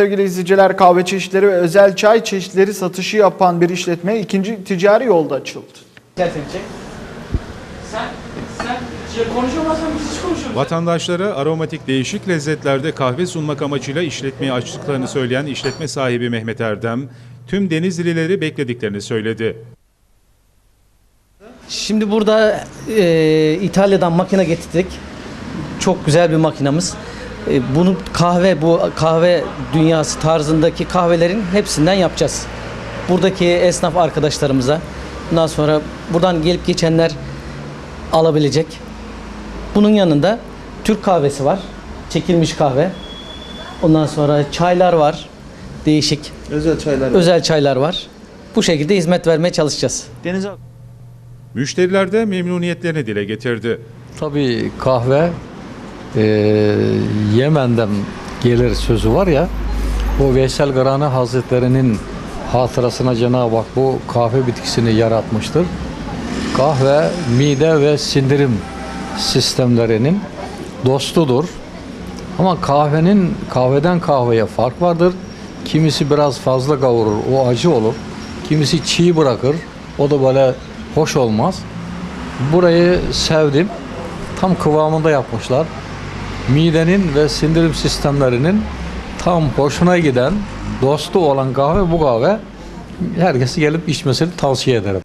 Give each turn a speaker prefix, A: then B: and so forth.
A: Sevgili izleyiciler kahve çeşitleri ve özel çay çeşitleri satışı yapan bir işletme ikinci ticari yolda açıldı.
B: Gel seni çek. Sen, sen şey konuşamazsan biz hiç konuşamayız.
C: Vatandaşlara aromatik değişik lezzetlerde kahve sunmak amacıyla işletmeyi açtıklarını söyleyen işletme sahibi Mehmet Erdem, tüm Denizlileri beklediklerini söyledi.
D: Şimdi burada e, İtalya'dan makine getirdik. Çok güzel bir makinamız. E, bunu kahve, bu kahve dünyası tarzındaki kahvelerin hepsinden yapacağız. Buradaki esnaf arkadaşlarımıza, bundan sonra buradan gelip geçenler alabilecek. Bunun yanında Türk kahvesi var. Çekilmiş kahve. Ondan sonra çaylar var. Değişik.
A: Özel çaylar.
D: Özel çaylar var. Bu şekilde hizmet vermeye çalışacağız.
A: Deniz
C: Müşteriler de memnuniyetlerini dile getirdi.
E: Tabii kahve e, Yemen'den gelir sözü var ya o Veysel Garani Hazretleri'nin hatırasına Cenab-ı Hak bu kahve bitkisini yaratmıştır. Kahve mide ve sindirim sistemlerinin dostudur. Ama kahvenin kahveden kahveye fark vardır. Kimisi biraz fazla kavurur, o acı olur. Kimisi çiğ bırakır, o da böyle hoş olmaz. Burayı sevdim. Tam kıvamında yapmışlar. Midenin ve sindirim sistemlerinin tam hoşuna giden, dostu olan kahve bu kahve. Herkesi gelip içmesini tavsiye ederim.